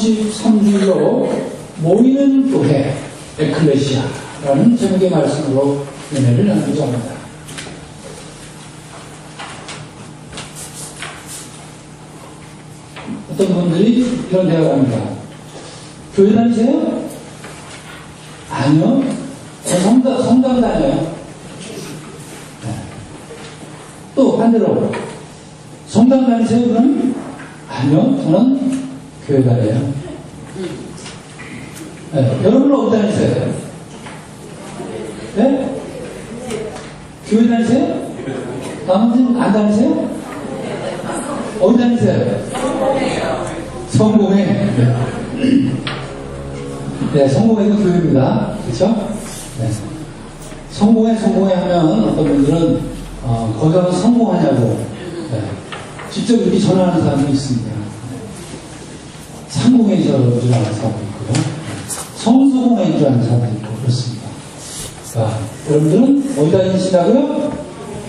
33주일로 모이는 교회 에클레시아라는 제목의 말씀으로 은혜를 나누고자 합니다. 어떤 분들이 이런 대화를 합니다. 교회 다니세요? 아니요. 저 성당, 성당 다녀요. 네. 또 반대로 성당 다니세요? 그러면 아니요. 저는 교회 다녀요. 네. 여러분은 어디 다니세요? 네? 교회 다니세요? 나머지는 안 다니세요? 어디 다니세요? 성공회. 네. 네, 성공회도 교회입니다. 그렇죠? 네. 성공회, 성공회 하면 어떤 분들은 어, 거기 가서 성공하냐고 네. 직접 이렇게 전화하는 사람이 있습니다. 상공회인 줄 아는 사람도 있고요. 성수공회인 줄 아는 사람도 있고 그렇습니다. 자, 여러분들은 어디 다니시라고요?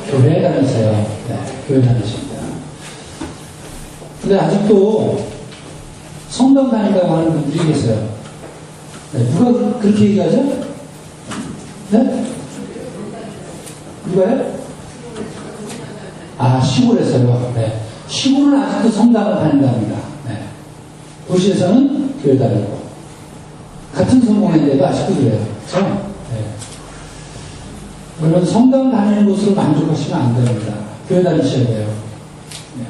교회 다니세요. 네, 교회 다니십니다. 근데 아직도 성당 다닌다고 하는 분들이 계세요. 네, 누가 그- 그렇게 얘기하죠? 네? 누가요? 아, 시골에서요. 네. 시골은 아직도 성당을 다닌답니다. 네. 도시에서는 교회 다니고. 같은 성공인데도 아직도 그래요. 그렇죠? 네. 여러분, 성당 다니는 곳으로 만족하시면 안 됩니다. 교회 다니셔야 돼요. 네.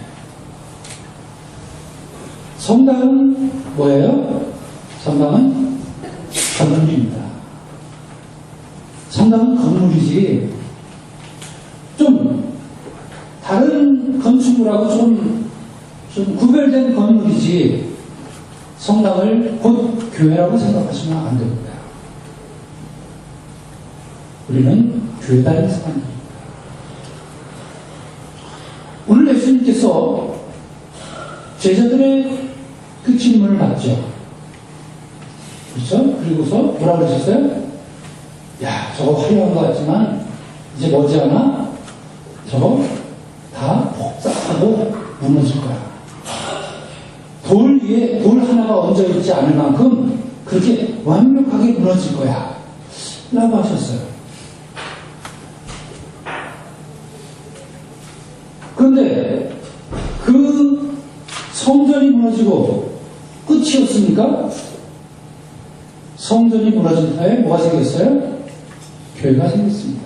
성당은 뭐예요? 성당은 건물입니다. 성당은 건물이지, 좀, 다른 건축물하고 좀, 좀 구별된 건물이지, 성당을 곧 교회라고 생각하시면 안 됩니다. 우리는 교회 다니는 사람입니다. 오늘 예수님께서 제자들의 그 질문을 받죠. 그렇죠? 그리고서 뭐라 그러셨어요? 야, 저거 화려한 것 같지만 이제 머지않아 저거 다 복잡하고 무너질 거야. 돌 위에 돌 하나가 얹어 있지 않을 만큼 그렇게 완벽하게 무너질 거야. 라고 하셨어요. 그런데 그 성전이 무너지고 끝이었습니까? 성전이 무너진 후에 뭐가 생겼어요? 교회가 생겼습니다.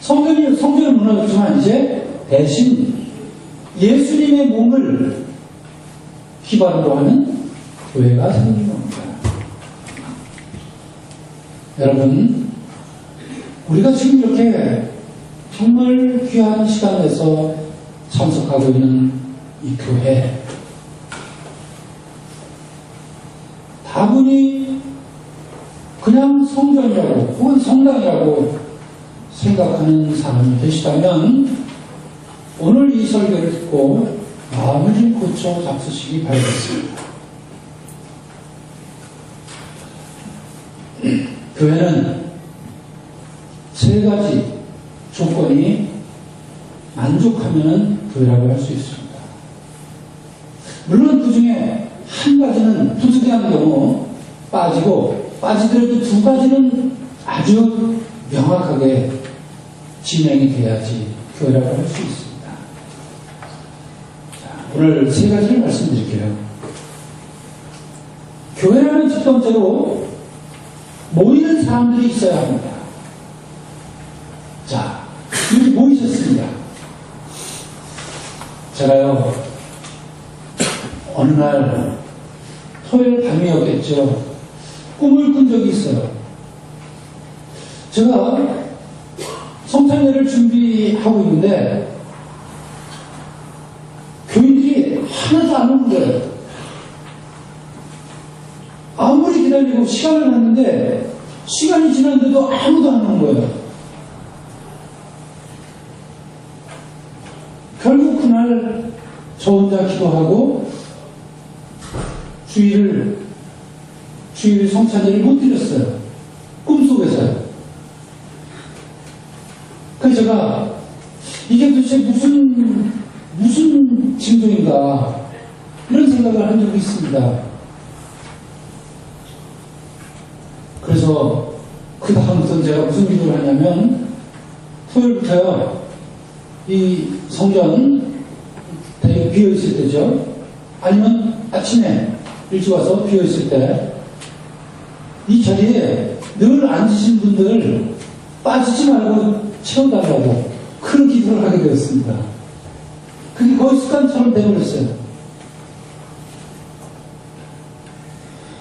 성전이, 성전은 무너졌지만 이제 대신 예수님의 몸을 기반으로 하는 교회가 생긴 겁니다. 여러분, 우리가 지금 이렇게 정말 귀한 시간 내서 참석하고 있는 이 교회, 다분히 그냥 성전이라고 혹은 성당이라고 생각하는 사람이 되시다면 오늘 이 설교를 듣고 마음을 좀 고쳐 잡수시기 바라겠습니다. 교회는 세 가지 조건이 만족하면 교회라고 할 수 있습니다. 물론 그 중에 한 가지는 부득이한 경우 빠지고 빠지더라도 두 가지는 아주 명확하게 진행이 돼야지 교회라고 할 수 있습니다. 자, 오늘 세 가지를 말씀드릴게요. 교회라는 첫 번째로 모이는 사람들이 있어야 합니다. 자, 여기 모이셨습니다. 제가요, 어느 날 토요일 밤이었겠죠. 꿈을 꾼 적이 있어요. 제가 성탄예를 준비하고 있는데 교인들이 오는 거예요. 아무리 기다리고 시간을 했는데 시간이 지났는데도 아무도 안 오는 거예요. 결국 그날 저 혼자 기도하고 주일을 주일 성찬제를 못 드렸어요. 꿈속에서요. 그래서 제가 이게 도대체 무슨 무슨 징조인가 생각을 한 적이 있습니다. 그래서 그 다음부터 제가 무슨 기도를 하냐면 토요일부터요 이 성전 되게 비어 있을 때죠. 아니면 아침에 일찍 와서 비어 있을 때 이 자리에 늘 앉으신 분들 빠지지 말고 채워달라고 그런 기도를 하게 되었습니다. 그게 거의 습관처럼 되어버렸어요.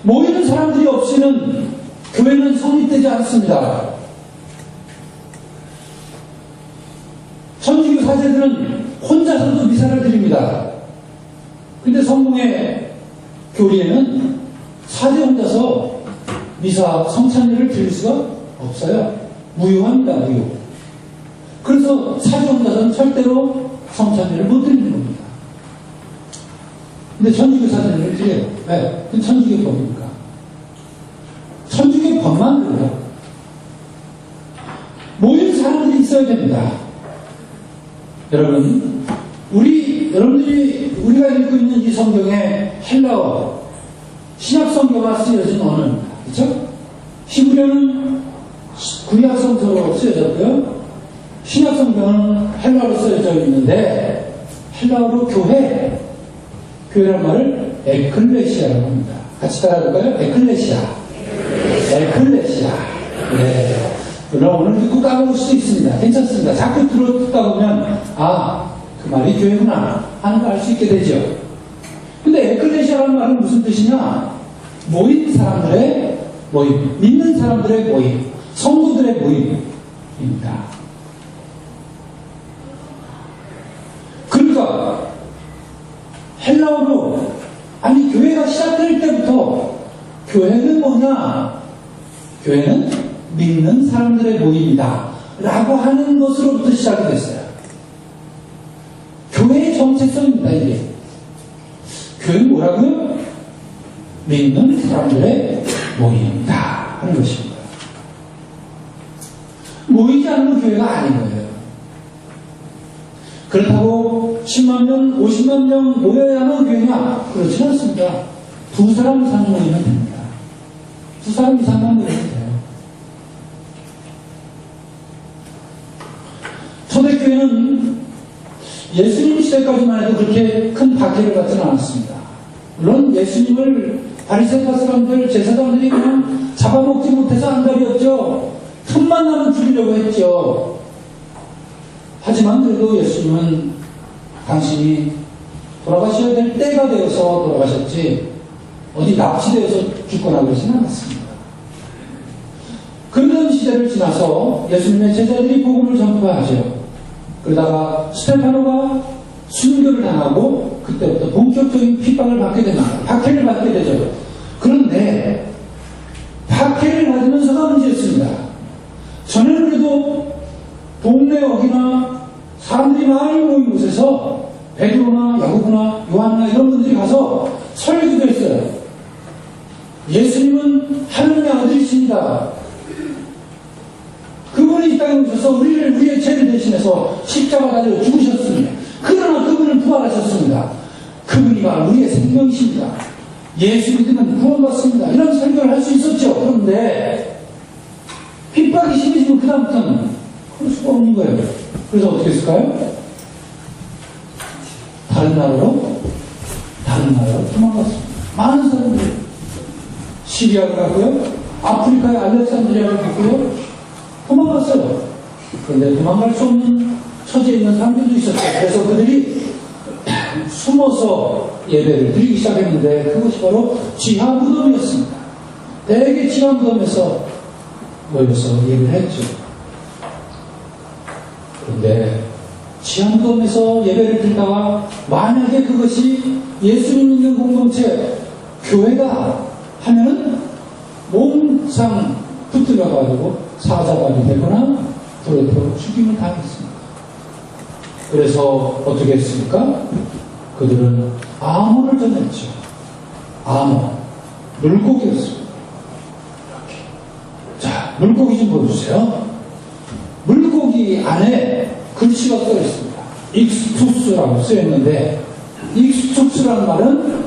모 이는 사람들이 없이는 교회는 성립되지 않습니다. 천주교 사제들은 혼자서도 미사를 드립니다. 근데 성공의 교리에는 사제 혼자서 미사 성찬례를 드릴 수가 없어요. 무효합니다, 무효. 그래서 사제 혼자서는 절대로 성찬례를 못 드리는 겁니다. 근데 천주교 사제는 드려요. 왜? 그 천주교 법이니까. 법만 그래요. 모인 사람들이 있어야 됩니다. 여러분, 우리, 여러분들이, 우리가 읽고 있는 이 성경에 헬라어, 신약 성경화 쓰여진 언어입니다. 그쵸? 히브리어는 구약 성서로 쓰여졌고요. 신약 성경은 헬라어로 쓰여져 있는데, 헬라어로 교회, 교회란 말을 에클레시아라고 합니다. 같이 따라해볼까요? 에클레시아. 에클레시아. 네. 물론 오늘 듣고 까먹을 수도 있습니다. 괜찮습니다. 자꾸 들었다 보면, 아, 그 말이 교회구나 하는 걸 알 수 있게 되죠. 근데 에클레시아라는 말은 무슨 뜻이냐? 모인 사람들의 모임, 믿는 사람들의 모임, 성도들의 모임입니다. 그러니까 헬라어로 아니 교회가 시작될 때부터 교회는 뭐냐? 교회는 믿는 사람들의 모임이다. 라고 하는 것으로부터 시작이 됐어요. 교회의 정체성입니다, 이게. 교회는 뭐라고요? 믿는 사람들의 모임이다. 하는 것입니다. 모이지 않으면 교회가 아닌 거예요. 그렇다고 10만 명, 50만 명 모여야만 교회냐? 그렇지 않습니다. 두 사람 이상 모이면 됩니다. 두 사람 이상만 모이면 돼요. 초대교회는 예수님 시대까지만 해도 그렇게 큰 박해를 받지는 않았습니다. 물론 예수님을 바리새파 사람들, 제사장들이 그냥 잡아먹지 못해서 안달이었죠. 틈만 나면 죽이려고 했죠. 하지만 그래도 예수님은 당신이 돌아가셔야 될 때가 되어서 돌아가셨지 어디 납치되어서 죽거나 그러지는 않았습니다. 그런 시대를 지나서 예수님의 제자들이 복음을 전파하죠. 그러다가 스테파노가 순교를 당하고 그때부터 본격적인 핍박을 받게 됩니다. 박해를 받게 되죠. 그런데 박해를 받으면서가 문제였습니다. 전에는 그래도 동네 어기나 사람들이 많이 모인 곳에서 베드로나 야고보나 요한나 이런 분들이 가서 설교도 했어요. 예수님은 하느님의 아들이십니다. 그분이 이 땅에 오셔서 우리를 우리의 죄를 대신해서 십자가 가지고 죽으셨습니다. 그러나 그분은 부활하셨습니다. 그분이 바로 우리의 생명이십니다. 예수 믿으면 구원받습니다. 이런 설교를 할 수 있었죠. 그런데 핍박이 심해지면 그다음부터는 그럴 수가 없는 거예요. 그래서 어떻게 했을까요? 다른 나라로 다른 나라로 도망갔습니다. 많은 사람들이 시리아를 갔고요. 아프리카의 알렉산드리아를 갔고요. 도망갔어요. 그런데 도망갈 수 없는 처지에 있는 사람들도 있었어요. 그래서 그들이 숨어서 예배를 드리기 시작했는데 그것이 바로 지하 무덤이었습니다. 대개 지하 무덤에서 모여서 예배를 했죠. 그런데 지하 무덤에서 예배를 드리다가 만약에 그것이 예수님 믿는 공동체 교회가 하면은 몸상 붙들어가지고 사자발이 되거나 도로토로 죽임을 당했습니다. 그래서 어떻게 했습니까? 그들은 암호를 전했죠. 암호. 물고기였습니다. 이렇게. 자, 물고기 좀 보여주세요. 물고기 안에 글씨가 써 있습니다. 익스투스라고 쓰여 있는데, 익스투스라는 말은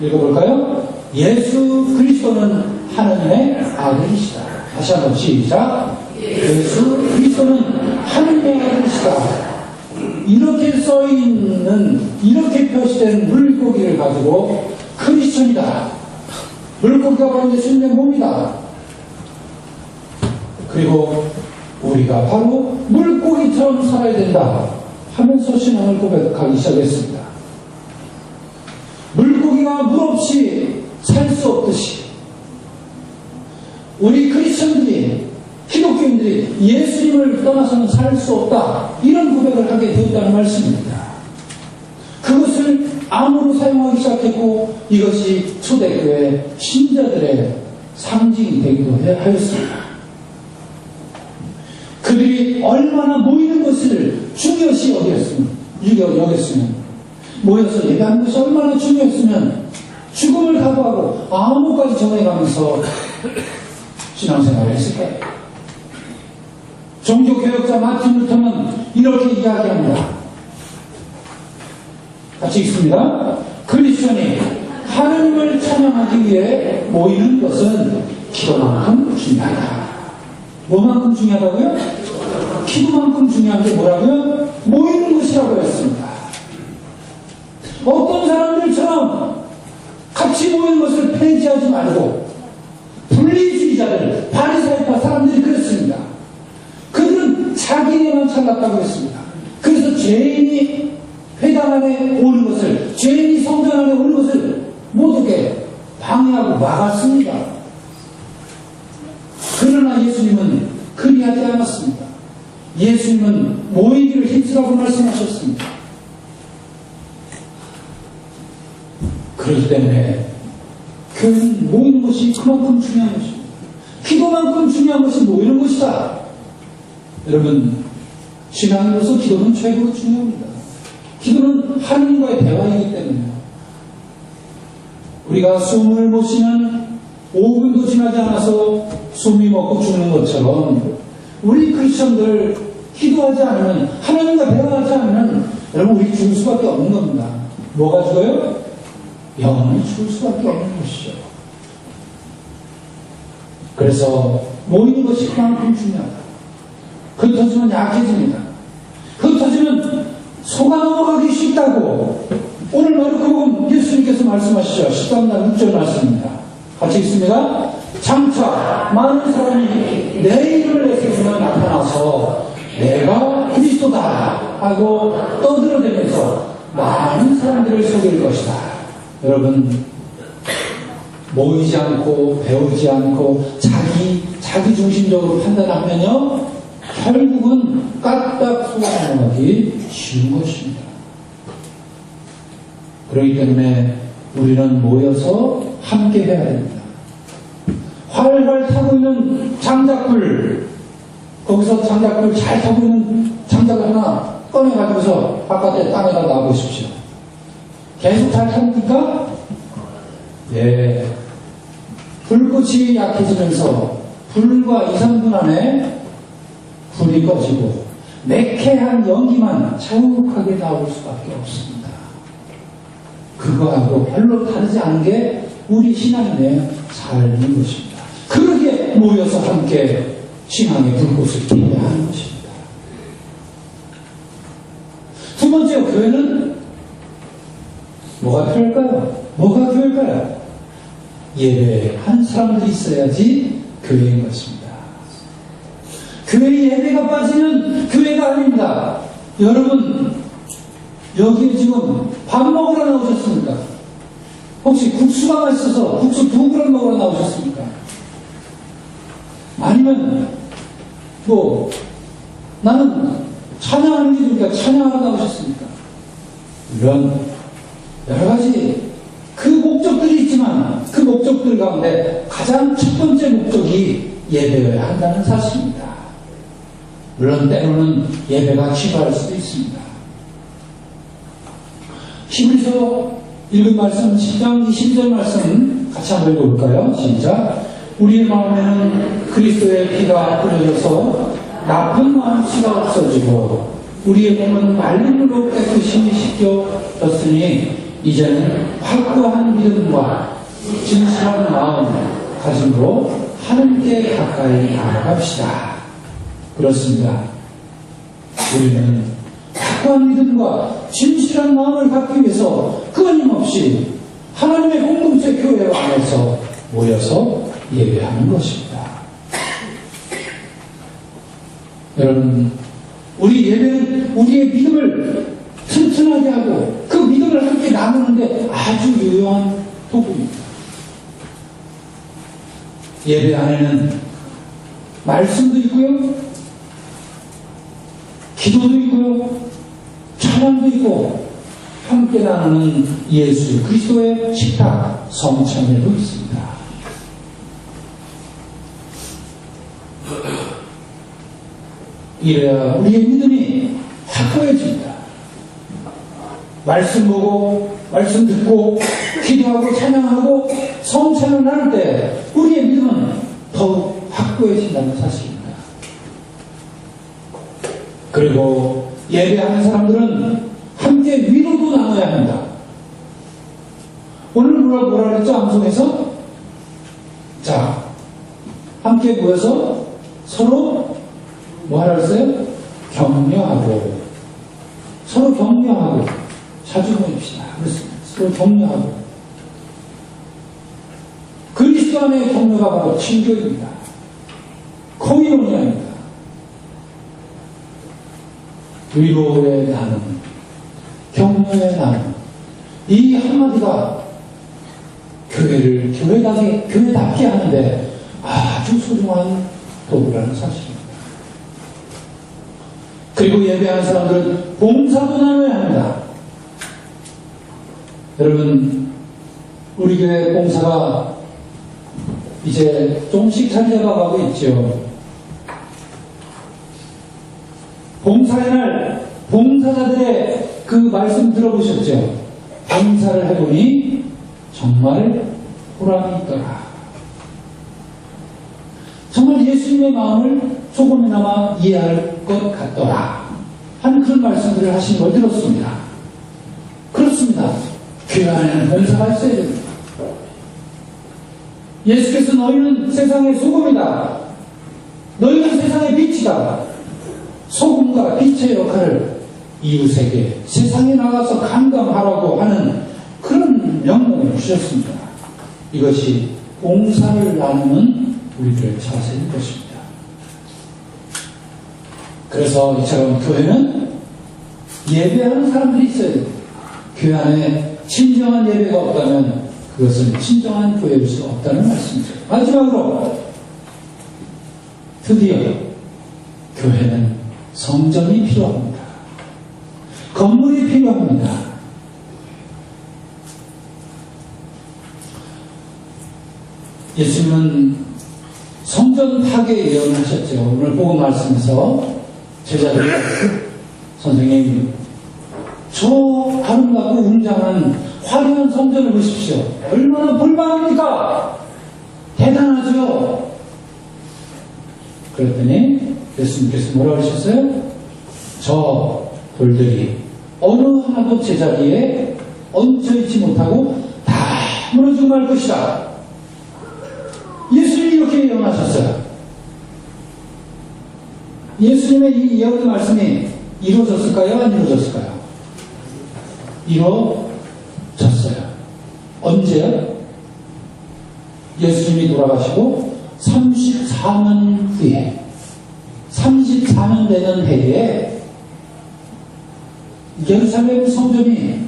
읽어볼까요? 예수 그리스도는 하나님의 아들이시다. 다시 한번 시작. 예수 그리스도는 하나님의 아들이시다. 이렇게 써 있는 이렇게 표시된 물고기를 가지고 크리스천이다. 물고기가 바로 예수님의 몸이다. 그리고 우리가 바로 물고기처럼 살아야 된다 하면서 신앙을 고백하기 시작했습니다. 물고기가 물 없이 살 수 없듯이 우리 크리스천들이 기독교인들이 예수님을 떠나서는 살 수 없다 이런 고백을 하게 되었다는 말씀입니다. 그것을 암으로 사용하기 시작했고 이것이 초대교회 신자들의 상징이 되기도 하였습니다. 그들이 얼마나 모이는 것을 중요시 여겼으면, 여겼으면, 모여서 예배하는 것이 얼마나 중요했으면, 죽음을 각오하고 암호까지 정해가면서 신앙생활을 했을까요? 종교개혁자 마틴 루터는 이렇게 이야기합니다. 같이 읽습니다. 크리스천이 하느님을 찬양하기 위해 모이는 것은 기도만큼 중요하다. 뭐만큼 중요하다고요? 기도만큼 중요한 게 뭐라고요? 모이는 것이라고 했습니다. 어떤 사람들처럼 같이 모이는 것을 폐지하지 말고 분리주의자들, 바리사이파 사람들이 그랬습니다. 그들은 자기네만 잘났다고 했습니다. 그래서 죄인이 회당 안에 오는 것을, 죄인이 성전 안에 오는 것을 모두게 방해하고 막았습니다. 그러나 예수님은 그리하지 않았습니다. 예수님은 모이기를 힘쓰라고 말씀하셨습니다. 그렇기 때문에 교회는 모이는 것이 그만큼 중요한 것입니다. 기도만큼 중요한 것이 모이는 것이다. 여러분, 신앙으로서 기도는 최고로 중요합니다. 기도는 하나님과의 대화이기 때문에요. 우리가 숨을 못 쉬는 5분도 지나지 않아서 숨이 먹고 죽는 것처럼 우리 크리스천들 기도하지 않으면 하나님과 대화하지 않으면 여러분 우리 죽을 수밖에 없는 겁니다. 뭐가 죽어요? 영원히 죽을 수밖에 없는 것이죠. 그래서 모이는 것이 그만큼 중요하다. 흩어지면 약해집니다. 흩어지면 속아 넘어가기 쉽다고 오늘 마르코복음 예수님께서 말씀하시죠. 13날 6절 말씀입니다. 같이 있습니다. 장차 많은 사람이 내 이름을 내세우며 나타나서 내가 그리스도다 하고 떠들어대면서 많은 사람들을 속일 것이다. 여러분 모이지 않고 배우지 않고 자기 자기 중심적으로 판단하면요 결국은 까딱 넘어가기 쉬운 것입니다. 그렇기 때문에 우리는 모여서 함께 해야 됩니다. 활활 타고 있는 장작불, 거기서 장작불 잘 타고 있는 장작을 하나 꺼내가지고서 바깥에 땅에다 놔보십시오. 계속 잘 탑니까? 예. 불꽃이 약해지면서 불과 2, 3분 안에 불이 꺼지고 매캐한 연기만 자욱하게 나올 수밖에 없습니다. 그거하고 별로 다르지 않은 게 우리 신앙인의 삶인 것입니다. 그러게 모여서 함께 신앙의 불꽃을 피워야 하는 것입니다. 두 번째 교회는 뭐가 필요할까요? 뭐가 교회일까요? 예배한 사람들이 있어야지 교회인 것입니다. 교회 예배가 빠지면 교회가 아닙니다. 여러분, 여기에 지금 밥 먹으러 나오셨습니까? 혹시 국수가 맛있어서 국수 두 그릇 먹으러 나오셨습니까? 아니면, 뭐, 나는 찬양하는 게 좋으니까 찬양하러 나오셨습니까? 이런 여러 가지 그 목적들이 있지만 그 목적들 가운데 가장 첫 번째 목적이 예배여야 한다는 사실입니다. 물론 때로는 예배가 취소할 수도 있습니다. 히브리서 읽은 말씀 10장 20절 말씀 같이 한번 읽어볼까요? 시작. 우리의 마음에는 그리스도의 피가 뿌려져서 나쁜 마음씨가 없어지고 우리의 몸은 맑은 물로 깨끗이 씻겨졌으니 이제는 확고한 믿음과 진실한 마음 가짐으로 하나님께 가까이 나아갑시다. 그렇습니다. 우리는 확고한 믿음과 진실한 마음을 갖기 위해서 끊임없이 하나님의 공동체 교회 안에서 모여서 예배하는 것입니다. 여러분, 우리 예배는 우리의 믿음을 튼튼하게 하고 그 믿음을 함께 나누는데 아주 유용한 도구입니다. 예배 안에는 말씀도 있고요, 기도도 있고요, 찬양도 있고, 함께 나누는 예수 그리스도의 식탁 성찬례도 있습니다. 이래야 우리의 믿음이 확고해집니다. 말씀 보고, 말씀 듣고, 기도하고, 찬양하고, 성찬을 나눌 때 우리의 믿음은 더욱 확고해진다는 사실입니다. 그리고 예배하는 사람들은 함께 위로도 나눠야 합니다. 오늘 뭐라, 뭐라 그랬죠? 암송에서? 자, 함께 모여서 서로 뭐 하라 그랬어요? 격려하고 서로 격려하고 자주 모입시다. 그렇습니다. 서로 격려하고 그리스도 안의 격려가 바로 친교입니다. 코이오니아입니다. 위로의 나눔, 격려의 나눔 이 한마디가 교회를 교회답게, 교회답게 하는데 아주 소중한 도구라는 사실입니다. 그리고 예배하는 사람들은 봉사도 나눠야 합니다. 여러분, 우리 교회 봉사가 이제 조금씩 자리 잡아가고 있죠. 봉사의 날, 봉사자들의 그 말씀 들어보셨죠? 봉사를 해보니 정말 보람이 있더라. 정말 예수님의 마음을 조금이나마 이해할 것 같더라. 하는 그런 말씀들을 하신 걸 들었습니다. 안에는 봉사가 있어야 됩니다. 예수께서 너희는 세상의 소금이다. 너희는 세상의 빛이다. 소금과 빛의 역할을 이웃에게 세상에 나가서 감당하라고 하는 그런 명령을 주셨습니다. 이것이 봉사를 나누는 우리들의 자세인 것입니다. 그래서 이처럼 교회는 예배하는 사람들이 됩니다. 교회 안에 진정한 예배가 없다면 그것은 진정한 교회일 수 없다는 말씀이죠. 마지막으로 드디어 교회는 성전이 필요합니다. 건물이 필요합니다. 예수님은 성전 파괴 예언하셨죠. 오늘 복음 말씀에서 제자들 선생님 저 아름답고 웅장한 화려한 성전을 보십시오. 얼마나 볼만합니까? 대단하죠? 그랬더니 예수님께서 뭐라 그러셨어요? 저 돌들이 어느 하나도 제자리에 얹혀있지 못하고 다 무너지고 말 것이다. 예수님이 이렇게 예언하셨어요. 예수님의 이 예언의 말씀이 이루어졌을까요? 안 이루어졌을까요? 이루어졌어요. 언제요? 예수님이 돌아가시고 34년 후에 34년 되는 해에 예루살렘 성전이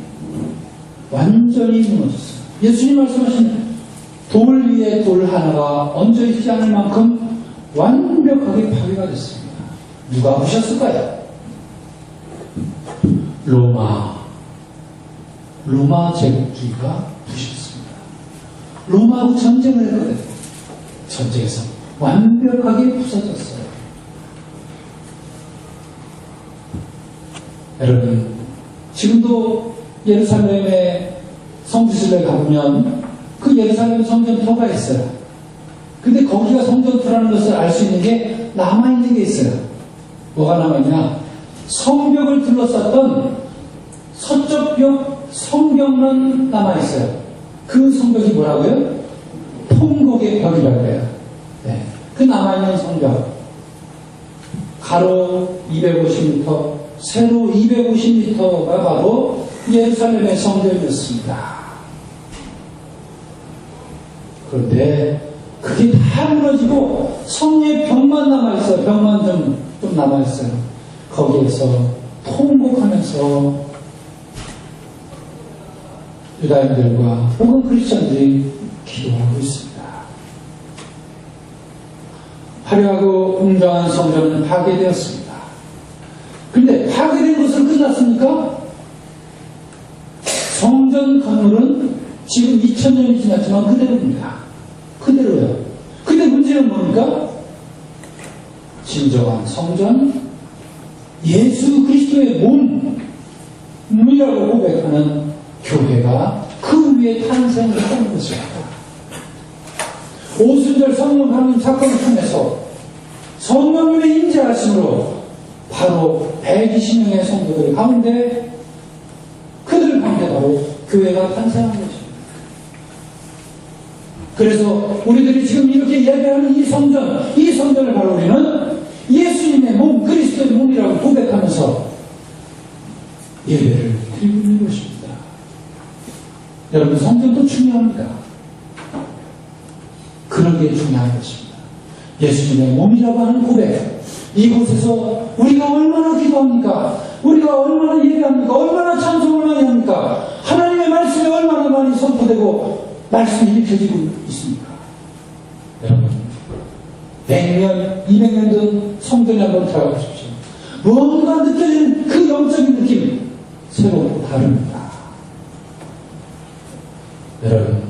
완전히 무너졌어요. 예수님 말씀하신 돌 위에 돌 하나가 얹어 있지 않을 만큼 완벽하게 파괴가 됐습니다. 누가 부셨을까요? 로마. 로마 제국주의가 부셨습니다. 로마하고 전쟁을 했거든요. 전쟁에서 완벽하게 부서졌어요. 여러분, 지금도 예루살렘의 성지순례 가보면 그 예루살렘 성전터가 있어요. 근데 거기가 성전터라는 것을 알 수 있는 게 남아있는 게 있어요. 뭐가 남아있냐? 성벽을 둘러쌌던 서쪽 벽 성벽만 남아있어요. 그 성벽이 뭐라고요? 통곡의 벽이라고 해요. 네. 그 남아있는 성벽. 가로 250m, 세로 250m가 바로 예루살렘의 성전이었습니다. 그런데 그게 다 무너지고 성의 벽만 남아있어요. 벽만 좀, 좀 남아있어요. 거기에서 통곡하면서 유다인들과 혹은 크리스천들이 기도하고 있습니다. 화려하고 웅장한 성전은 파괴되었습니다. 근데 파괴된 것은 끝났습니까? 성전 건물은 지금 2000년이 지났지만 그대로입니다. 그대로요. 근데 문제는 뭡니까? 진정한 성전, 예수 그리스도의 몸이라고 고백하는 교회가 그 위에 탄생을 하는 것입니다. 오순절 성령 하나님 사건을 통해서 성령님의 임재하심으로 바로 120명의 성도들 가운데 그들 가운데 바로 교회가 탄생한 것입니다. 그래서 우리들이 지금 이렇게 예배하는 이 성전, 이 성전을 바로 우리는 예수님의 몸, 그리스도의 몸이라고 고백하면서 예배를 드리고 있는 것입니다. 여러분, 성전도 중요합니다. 그런 게 중요한 것입니다. 예수님의 몸이라고 하는 고백. 이곳에서 우리가 얼마나 기도합니까? 우리가 얼마나 예배합니까? 얼마나 찬송을 많이 합니까? 하나님의 말씀이 얼마나 많이 선포되고 말씀이 읽혀지고 있습니까? 여러분, 100년, 200년 전 성전에 한번 들어가 보십시오. 뭔가 느껴지는 그 영적인 느낌, 새롭고 다릅니다. 여러분,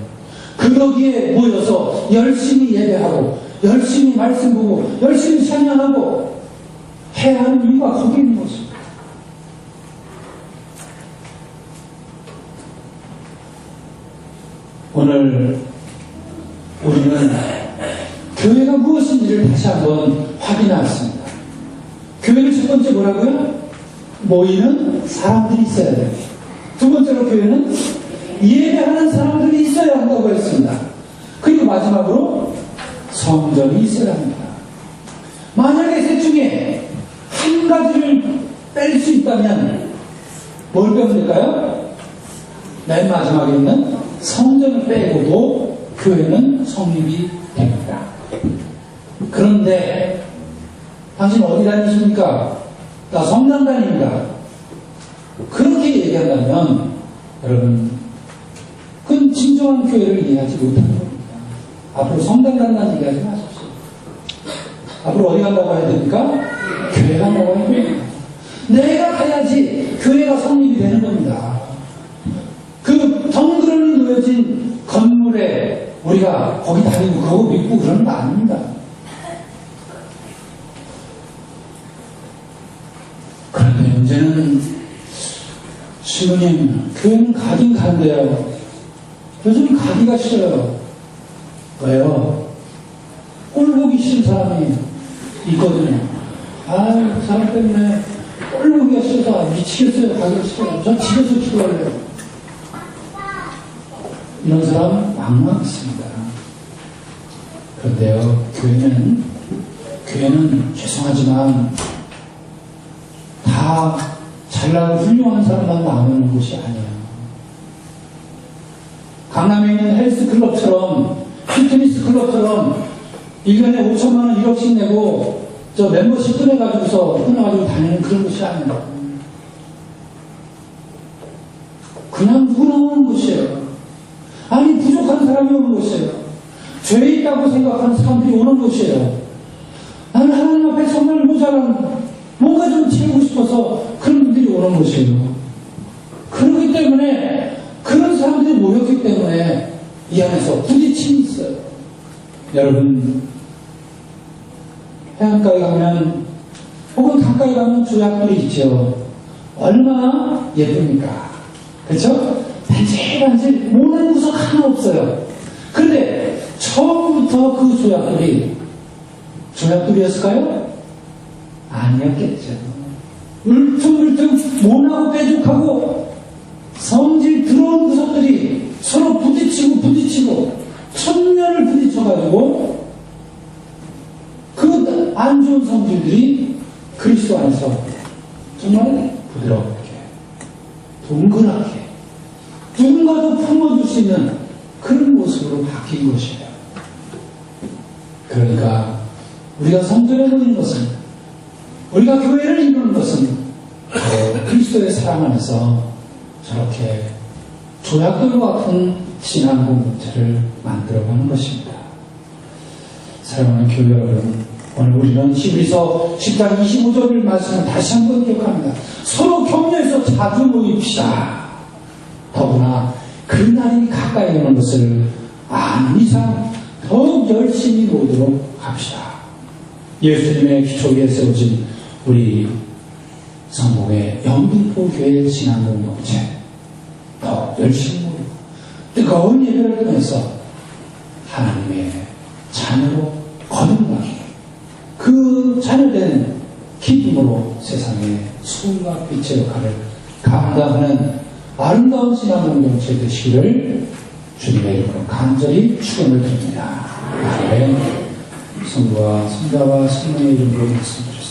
그러기에 모여서 열심히 예배하고, 열심히 말씀 보고, 열심히 찬양하고, 해야 하는 이유가 거기 있는 것입니다. 오늘 우리는 교회가 무엇인지를 다시 한번 확인하였습니다. 교회는 첫 번째 뭐라고요? 모이는 사람들이 있어야 돼요. 두 번째로 교회는 예배하는 사람들이 있어야 한다고 했습니다. 그리고 마지막으로 성전이 있어야 합니다. 만약에 셋 중에 한 가지를 뺄 수 있다면 뭘 빼면 될까요? 맨 마지막에 있는 성전을 빼고도 교회는 성립이 됩니다. 그런데 당신 어디 다니십니까? 나 성당 다닙니다. 그렇게 얘기한다면 여러분 그건 진정한 교회를 이해하지 못하는 겁니다. 앞으로 성당 간다는 얘기 하지 마십시오. 앞으로 어디 간다고 해야 됩니까? 교회 간다고 해야 됩니다. 내가 가야지 교회가 성립이 되는 겁니다. 그 덩그러니 놓여진 건물에 우리가 거기 다니고 그거 믿고 그러는 거 아닙니다. 그런데 문제는 신부님 교회는 가긴 간대요. 요즘 가기가 싫어요. 왜요? 꼴 보기 싫은 사람이 있거든요. 아, 그 사람 때문에 꼴 보기가 싫어서 미치겠어요. 가기가 싫어요. 전 집에서 기도할래요. 이런 사람 막막 있습니다. 그런데요, 교회는, 교회는 죄송하지만 다 잘나고 훌륭한 사람만 나오는 곳이 아니에요. 강남에 있는 헬스 클럽처럼, 피트니스 클럽처럼 1년에 5천만 원 1억씩 내고 저 멤버십 끊어가지고서 끊어가지고 다니는 그런 곳이 아니에요. 그냥 누구나 오는 곳이에요. 아니 부족한 사람이 오는 곳이에요. 죄 있다고 생각하는 사람들이 오는 곳이에요. 나는 하나님 앞에 정말 모자란 뭔가 좀 채우고 싶어서 그런 분들이 오는 곳이에요. 그렇기 때문에 그런 사람들이 모였기 때문에 이 안에서 부딪힘이 있어요. 여러분 해안가에 가면 혹은 강가에 가면 조약돌이 있죠. 얼마나 예쁩니까? 그렇죠? 반질반질 모난 구석 하나 없어요. 그런데 처음부터 그 조약돌이 조약돌이었을까요? 아니었겠죠. 울퉁불퉁 모나고 빼죽하고 성질 들어온 구석들이 서로 부딪히고 부딪히고 천년을 부딪혀가지고 그 안 좋은 성질들이 그리스도 안에서 정말 부드럽게, 동그랗게, 누군가도 품어줄 수 있는 그런 모습으로 바뀐 것이에요. 그러니까 우리가 성전에 모이는 것은 우리가 교회를 이루는 것은 그리스도의 사랑 안에서 저렇게 조약돌과 같은 신앙 공동체를 만들어가는 것입니다. 사랑하는 교회 여러분, 오늘 우리는 히브리서 10장 25절 말씀을 다시 한번 기억합니다. 서로 격려해서 자주 모입시다. 더구나 그날이 가까이 오는 것을 아는 이상 더욱 열심히 모도록 합시다. 예수님의 기초 위에 세워진 우리 성공의 영등포 교회 신앙 공동체 더 열심히 모이고 뜨거운 예배를 통해서 하나님의 자녀로 거듭나기 그 자녀된 기쁨으로 세상의 소유와 빛의 역할을 감당하는 아름다운 신앙 공동체 되시기를 주님의 이름으로 간절히 축원을 드립니다. 아멘. 성부와 성자와 성령의 이름으로 말씀드립니다.